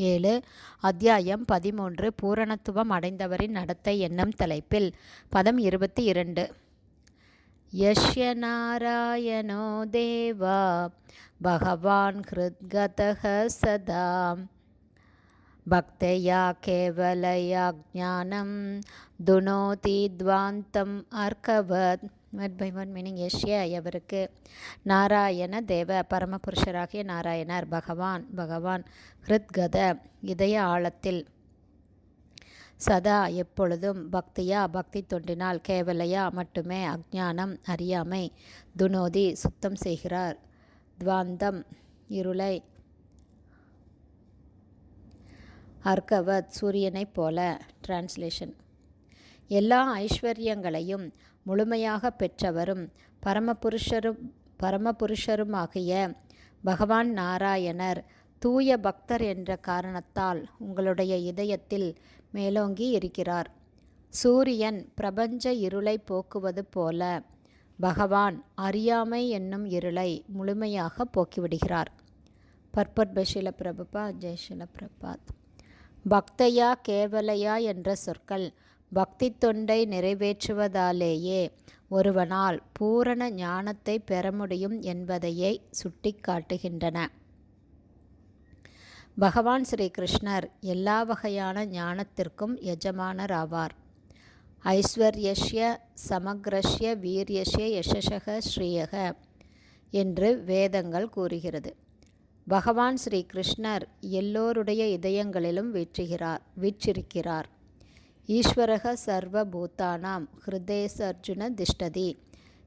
ஏழு அத்தியாயம் பதிமூன்று பூரணத்துவம் அடைந்தவரின் நடத்தை என்னும் தலைப்பில். பதம் இருபத்தி இரண்டு. யஷ்ய நாராயணோ தேவா பகவான் ஹிருத்கதக சதாம் பக்தையா கேவலயா ज्ञानं துனோதி துவாந்தம் अर्कवत् ஒன் பை ஒன் மீனிங் ஏஷ்ய எவருக்கு நாராயண தேவ பரமபுருஷராகிய நாராயணர் பகவான் பகவான் ஹிருத்கத இதய ஆழத்தில். சதா எப்பொழுதும் பக்தியா பக்தி தொண்டினால் கேவலையா மட்டுமே அஜ்ஞானம் அறியாமை துனோதி சுத்தம் செய்கிறார். துவாந்தம் இருளை அர்கவத் சூரியனைப் போல. டிரான்ஸ்லேஷன் எல்லா ஐஸ்வர்யங்களையும் முழுமையாக பெற்றவரும் பரமபுருஷரும் பரமபுருஷருமாகிய பகவான் நாராயணர் தூய பக்தர் என்ற காரணத்தால் உங்களுடைய இதயத்தில் மேலோங்கி இருக்கிறார். சூரியன் பிரபஞ்ச இருளை போக்குவது போல பகவான் அறியாமை என்னும் இருளை முழுமையாக போக்கிவிடுகிறார். பர்பட் பஷில பிரபுபா ஜெய்ஷில பிரபாத் பக்தையா கேவலையா என்ற சொற்கள் பக்தி தொண்டை நிறைவேற்றுவதாலேயே ஒருவனால் பூரண ஞானத்தை பெற முடியும் என்பதையே சுட்டிக்காட்டுகின்றன பகவான் ஸ்ரீ கிருஷ்ணர் எல்லா வகையான ஞானத்திற்கும் எஜமானர் ஆவார் ஐஸ்வர்யஷ்ய சமக்ரஷ்ய வீரியஷ்ய யசசக ஸ்ரீயக என்று வேதங்கள் கூறுகிறது. பகவான் ஸ்ரீ கிருஷ்ணர் எல்லோருடைய இதயங்களிலும் வீற்றுகிறார் வீற்றிருக்கிறார். ஈஸ்வரக சர்வ பூத்தானாம் ஹிருதேசர்ஜுன திஷ்டதி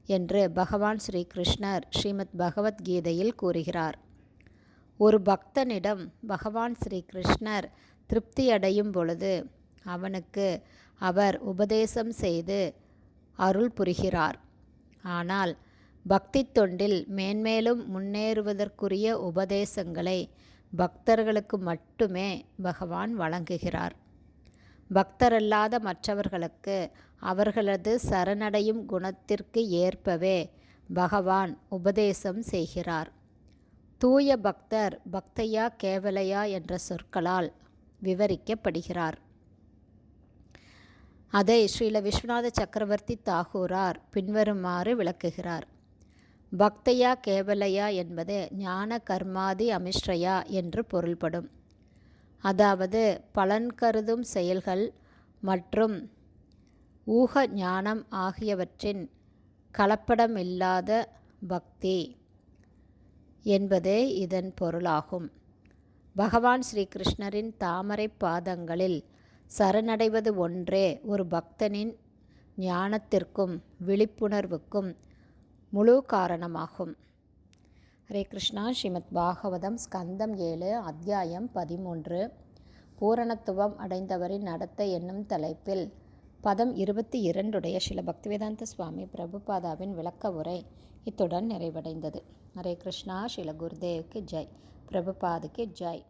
என்று பகவான் ஸ்ரீ கிருஷ்ணர் ஸ்ரீமத் பகவத்கீதையில் கூறுகிறார். ஒரு பக்தனிடம் பகவான் ஸ்ரீ கிருஷ்ணர் திருப்தியடையும் பொழுது அவனுக்கு அவர் உபதேசம் செய்து அருள் புரிகிறார். ஆனால் பக்தி தொண்டில் மேன்மேலும் முன்னேறுவதற்குரிய உபதேசங்களை பக்தர்களுக்கு மட்டுமே பகவான் வழங்குகிறார். பக்தரல்லாத மற்றவர்களுக்கு அவர்களது சரணடையும் குணத்திற்கு ஏற்பவே பகவான் உபதேசம் செய்கிறார். தூய பக்தர் பக்தையா கேவலையா என்ற சொற்களால் விவரிக்கப்படுகிறார். அதை ஸ்ரீல விஸ்வநாத சக்கரவர்த்தி தாகூரார் பின்வருமாறு விளக்குகிறார். பக்தையா கேவலையா என்பது ஞான கர்மாதி அமிஸ்ரயா என்று பொருள்படும். அதாவது பலன் கருதும் செயல்கள் மற்றும் ஊக ஞானம் ஆகியவற்றின் கலப்படமில்லாத பக்தி என்பதே இதன் பொருளாகும். பகவான் ஸ்ரீகிருஷ்ணரின் தாமரை பாதங்களில் சரணடைவது ஒன்றே ஒரு பக்தனின் ஞானத்திற்கும் விழிப்புணர்வுக்கும் முழு காரணமாகும். ஹரே கிருஷ்ணா. ஸ்ரீமத் பாகவதம் ஸ்கந்தம் ஏழு அத்தியாயம் பதிமூன்று. பூரணத்துவம் அடைந்தவரின் நடத்தை என்னும் தலைப்பில் பதம் இருபத்தி இரண்டுடைய சில பக்திவேதாந்த சுவாமி பிரபுபாதாவின் விளக்க உரை இத்துடன் நிறைவடைந்தது. ஹரே கிருஷ்ணா. ஸ்ரீல குருதேவுக்கு ஜெய். பிரபுபாதுக்கு ஜெய்.